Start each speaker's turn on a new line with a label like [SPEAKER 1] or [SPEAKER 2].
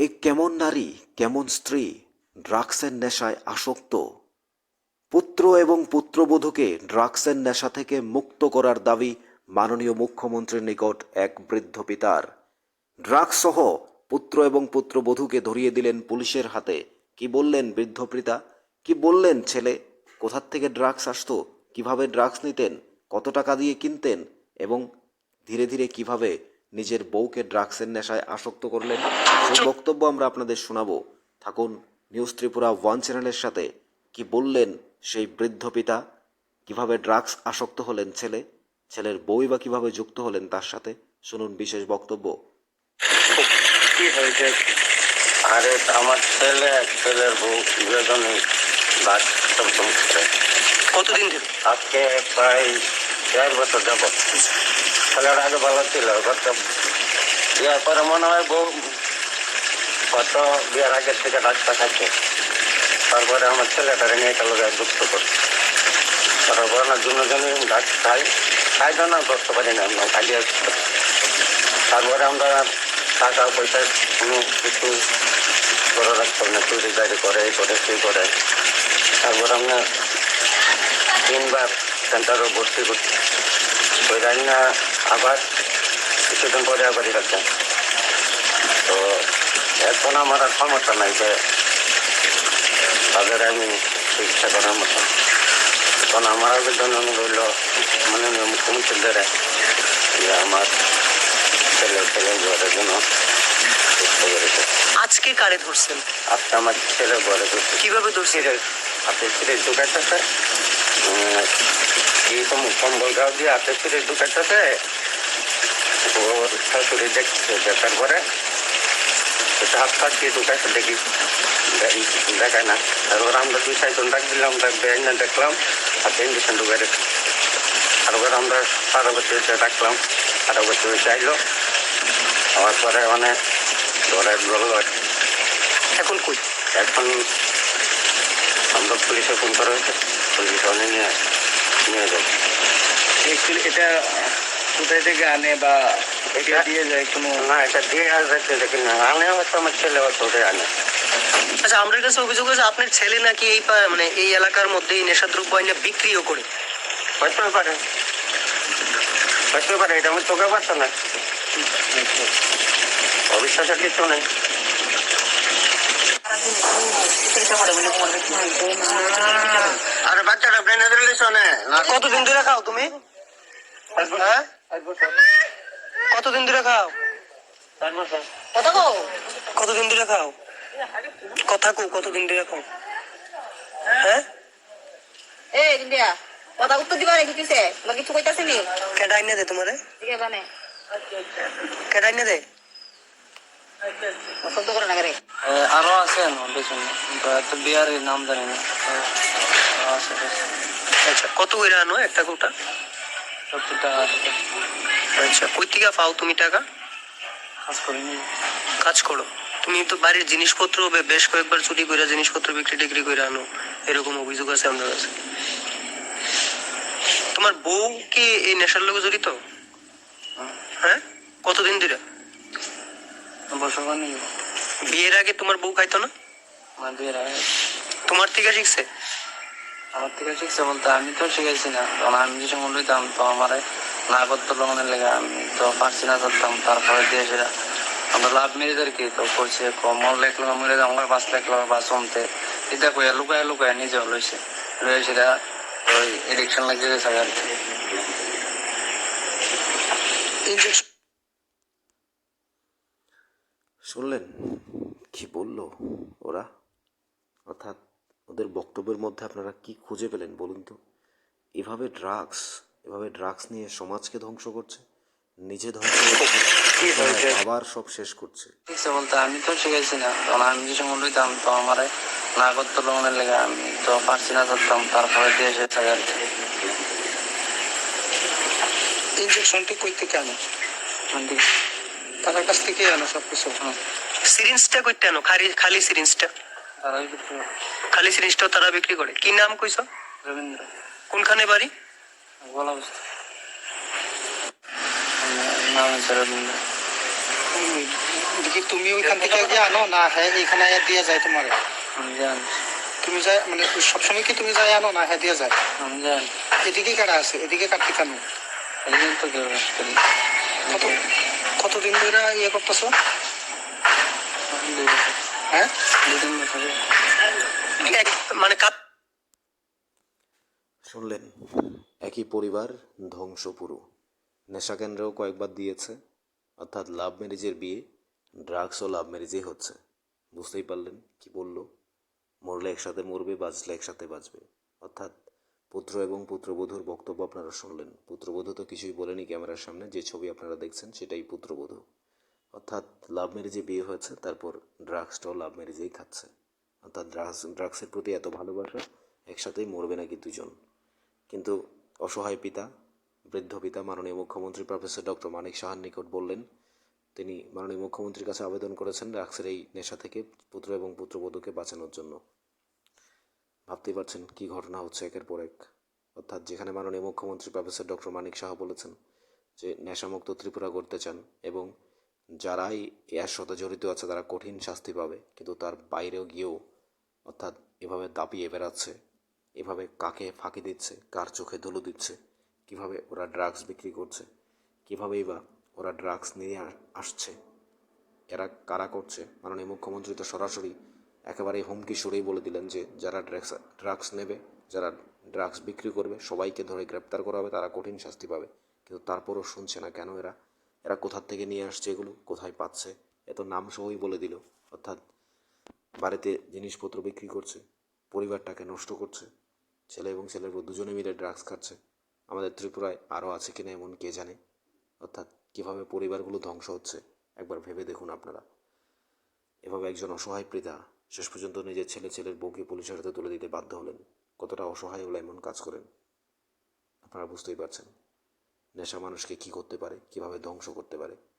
[SPEAKER 1] এ কেমন নারী, কেমন স্ত্রী ড্রাগসের নেশায় আসক্ত? পুত্র এবং পুত্রবধূকে ড্রাগসের নেশা থেকে মুক্ত করার দাবি মাননীয় মুখ্যমন্ত্রীর নিকট এক বৃদ্ধ পিতার। ড্রাগস সহ পুত্র এবং পুত্রবধূকে ধরিয়ে দিলেন পুলিশের হাতে। কি বললেন বৃদ্ধ পিতা? কি বললেন ছেলে? কোথার থেকে ড্রাগস আসতো? কীভাবে ড্রাগস নিতেন? কত টাকা দিয়ে কিনতেন? এবং ধীরে ধীরে কীভাবে নিজের বউকে ড্রাগসের নেশায় আসক্ত করলেন। সেই বক্তব্য আমরা আপনাদের শোনাবো। থাকুন নিউজ ত্রিপুরা ওয়ান চ্যানেলের সাথে। কি বললেন সেই বৃদ্ধ পিতা? কীভাবে ড্রাগস আসক্ত হলেন ছেলে? ছেলের বউই বা কীভাবে যুক্ত হলেন তার সাথে? শুনুন বিশেষ বক্তব্য।
[SPEAKER 2] কি হয়েছে? আরে আমার ছেলে ছেলের বউ
[SPEAKER 3] কতদিন
[SPEAKER 2] আজকে প্রায় দেড় বছর যাব ছেলের আগে ভালো ছিল গত বিয়ার পরে মনে হয় বউ কত বিয়ার আগের থেকে ডাক্তার থাকে। তারপরে আমার ছেলেটারে নিয়ে গেল যুক্ত করছে। তারপরে না দুজনে ডাক্তার খাই। খাই না করতে পারি না, আমরা খালি আসতে তারপরে আমরা টাকা পয়সা কোনো কিছু করে রাখতাম না, চুরি চারি করে, এই করে, সেই করে। তারপর আমরা তিনবার সেন্টারও ভর্তি করছি। ওই রান্না আবার কিছুদিন পরে আবার রাখতাম তো এখন আমার আর ক্ষমতা নাই যে তাদের আমি চিকিৎসা করার মতো। তখন আমার আবেদন রইল মাননীয় মুখ্যমন্ত্রীর দ্বারা যে আমার ছেলে ছেলে ঘরের জন্য
[SPEAKER 3] আজকে কারে ধরছেন?
[SPEAKER 2] আজকে আমার ছেলে করছে
[SPEAKER 3] কীভাবে
[SPEAKER 2] হাতে ছিঁড়ে ঢুকাইতেছে এই তো কম্বল গাও দিয়ে হাতে ছিঁড়ে ঢুকাইতেছে ওর শাশুড়ি দেখছে দেখার পরে হাত ফাত দিয়ে ঢুকাইছে দেখি দেখায় না। তারপর আমরা দুই চারজন ডাক দিলাম ডাক দেয় দেখলাম হাতে ইঞ্জেকশন ঢুকাই রেখে। তারপর আমরা পার্বতী হচ্ছে ডাকলাম পার্বতী হচ্ছে আইলো আমার পরে মানে ধরে বলল
[SPEAKER 3] এখন কই?
[SPEAKER 2] এখন আমরা পুলিশে ফোন করা হয়েছে পুলিশ অনেক নিয়ে নিয়ে যাব
[SPEAKER 4] অ্যাকচুয়ালি এটা কোথায় থেকে আনে বা এটা দিয়ে যায় কোনো
[SPEAKER 2] না এটা দিয়ে আসবে দেখি না। আনে হয়তো আমার ছেলে হয়তো ওটাই আনে।
[SPEAKER 3] আচ্ছা আমাদের কাছে অভিযোগ আছে আপনার ছেলে নাকি এই মানে এই এলাকার মধ্যে এই নেশাদ্রব্য আইনে বিক্রিও করে?
[SPEAKER 2] হয়তো পারে। হয়তো পারে এটা আমি তোকে পারতো না। অবিশ্বাসের কিছু নেই। আরে বাচ্চাটা ব্রেনে দিলে
[SPEAKER 3] কতদিন ধরে খাও তুমি? হ্যাঁ? কতদিন ধরে খাও? কতদিন ধরে খাও? কথা কো কতদিন ধরে খাও? হ্যাঁ?
[SPEAKER 5] এই ইন্ডিয়া কথা উত্তর দিবা রে কিছু তোমার কিছু কইতাছে নি?
[SPEAKER 3] কেডাই না দে তোমারে।
[SPEAKER 5] ঠিক আছে
[SPEAKER 3] দে।
[SPEAKER 5] করে না রে।
[SPEAKER 4] আরও বিয়ারের নাম জানি না। আরও আছে
[SPEAKER 3] আচ্ছা কত করে আনো একটা কোটা
[SPEAKER 4] সত্তর টাকা
[SPEAKER 3] আচ্ছা কই থেকে পাও তুমি টাকা?
[SPEAKER 4] কাজ করিনি।
[SPEAKER 3] কাজ করো। তুমি তো বাড়ির জিনিসপত্র বেশ কয়েকবার চুরি করে জিনিসপত্র বিক্রি টিক্রি করে আনো। এরকম অভিযোগ আছে আমাদের কাছে। তোমার বউ কি এই নেশার লোক জড়িত? হ্যাঁ? কতদিন ধরে? বিয়ের আগে তোমার বউ খাইতো না? তোমার থেকে শিখছে?
[SPEAKER 4] আমার থেকে শিখছে বলতে আমি তো শিখেছি না। কারণ আমি যে সময় লইতাম তো আমার না করতে লোনের লেগে আমি তো পারছি না করতাম তারপরে দিয়ে সেটা আমরা লাভ মেরেদের কি তো করছে কমল লেখলো মেরে আমার বাস লেখলো বাস জমতে এটা কইয়া লুকায় লুকায় নিজে লইছে। লইয়া সেটা ওই এডিকশন লাগিয়ে গেছে আর
[SPEAKER 1] শুনলেন? কি বলল ওরা? অর্থাৎ ওদের বক্তব্যের মধ্যে আপনারা কি খুঁজে পেলেন বলুন তো? এভাবে ড্রাগস এভাবে ড্রাগস নিয়ে সমাজকে ধ্বংস করছে নিজে ধ্বংস করছে আবার সব শেষ করছে।
[SPEAKER 4] বলতে আমি তো শিখেছি না। কারণ আমি যে সময় লইতাম তো আমার না করতে লোনের লেগে আমি তো পারছি না করতাম তারপরে দিয়ে আর কি
[SPEAKER 3] ইনজেকশনটি কই থেকে আনো
[SPEAKER 4] মানে
[SPEAKER 3] তার কাছ থেকে আনো সবকিছু।
[SPEAKER 4] হুম,
[SPEAKER 3] সিরিঞ্জটা কইতে আনো? খালি খালি সিরিঞ্জটা। খালি সিরিঞ্জটাও তারা বিক্রি করে। কি নাম কইছ?
[SPEAKER 4] রবীন্দ্র।
[SPEAKER 3] কোনখানে বাড়ি?
[SPEAKER 4] বলা বুঝতে নাম রবীন্দ্র।
[SPEAKER 6] দেখি তুমি ওইখান থেকে গিয়ে আনো না হ্যাঁ এইখানে আয়া দিয়ে যায় তোমার? তুমি যাই মানে সবসময় কি তুমি যাই আনো না হ্যাঁ দিয়ে যায়? এদিকে কারা আছে? এদিকে কাটতে কেন? কতদিন ধরে ইয়ে করতেছো?
[SPEAKER 4] দুই বছর।
[SPEAKER 6] হ্যাঁ?
[SPEAKER 3] মানে
[SPEAKER 1] শুনলেন, একই পরিবার ধ্বংস পুরো নেশাকেন্দ্রেও কয়েকবার দিয়েছে, অর্থাৎ লাভ ম্যারেজের বিয়ে, ড্রাগসও লাভ ম্যারেজেই হচ্ছে। বুঝতেই পারলেন কি বলল? মরলে একসাথে মরবে, বাঁচলে একসাথে বাঁচবে। অর্থাৎ পুত্র এবং পুত্রবধূর বক্তব্য আপনারা শুনলেন। পুত্রবধূ তো কিছুই বলেনি ক্যামেরার সামনে, যে ছবি আপনারা দেখছেন সেটাই পুত্রবধূ। অর্থাৎ লাভ ম্যারেজে বিয়ে হয়েছে, তারপর ড্রাগসটাও লাভ ম্যারেজেই খাচ্ছে। অর্থাৎ ড্রাগস ড্রাগসের প্রতি এত ভালোবাসা, একসাথেই মরবে নাকি দুজন। কিন্তু অসহায় পিতা, বৃদ্ধ পিতা, মাননীয় মুখ্যমন্ত্রী প্রফেসর ডক্টর মানিক সাহার নিকট বললেন, তিনি মাননীয় মুখ্যমন্ত্রীর কাছে আবেদন করেছেন ড্রাগসের এই নেশা থেকে পুত্র এবং পুত্রবধূকে বাঁচানোর জন্য। ভাবতেই পারছেন কি ঘটনা হচ্ছে একের পর এক। অর্থাৎ যেখানে মাননীয় মুখ্যমন্ত্রী প্রফেসর ডক্টর মানিক সাহা বলেছেন যে, নেশামুক্ত ত্রিপুরা করতে চান এবং যারাই এর সাথে জড়িত আছে, তারা কঠিন শাস্তি পাবে। কিন্তু তার বাইরেও গিয়েও, অর্থাৎ এভাবে দাপিয়ে বেড়াচ্ছে, এভাবে কাকে ফাঁকি দিচ্ছে, কার চোখে ধুলো দিচ্ছে, কীভাবে ওরা ড্রাগস বিক্রি করছে, কীভাবেই বা ওরা ড্রাগস নিয়ে আসছে, এরা কারা করছে? মাননীয় মুখ্যমন্ত্রী তো সরাসরি একেবারে হুমকি সরেই বলে দিলেন যে, যারা ড্রাগস ড্রাগস নেবে, যারা ড্রাগস বিক্রি করবে, সবাইকে ধরে গ্রেপ্তার করা হবে, তারা কঠিন শাস্তি পাবে। কিন্তু তারপরও শুনছে না কেন এরা? এরা কোথার থেকে নিয়ে আসছে এগুলো? কোথায় পাচ্ছে? এত নাম সহই বলে দিল। অর্থাৎ বাড়িতে জিনিসপত্র বিক্রি করছে, পরিবারটাকে নষ্ট করছে, ছেলে এবং ছেলের দুজনে মিলে ড্রাগস খাচ্ছে। আমাদের ত্রিপুরায় আরও আছে কিনা এমন কে জানে? অর্থাৎ কীভাবে পরিবারগুলো ধ্বংস হচ্ছে? একবার ভেবে দেখুন আপনারা। এভাবে একজন অসহায় পিতা শেষ পর্যন্ত নিজের ছেলে ছেলের বউকে পুলিশের হাতে তুলে দিতে বাধ্য হলেন। কতটা অসহায় হলে এমন কাজ করেন? আপনারা বুঝতেই পারছেন। নেশা মানুষকে কি করতে পারে কীভাবে ধ্বংস করতে পারে।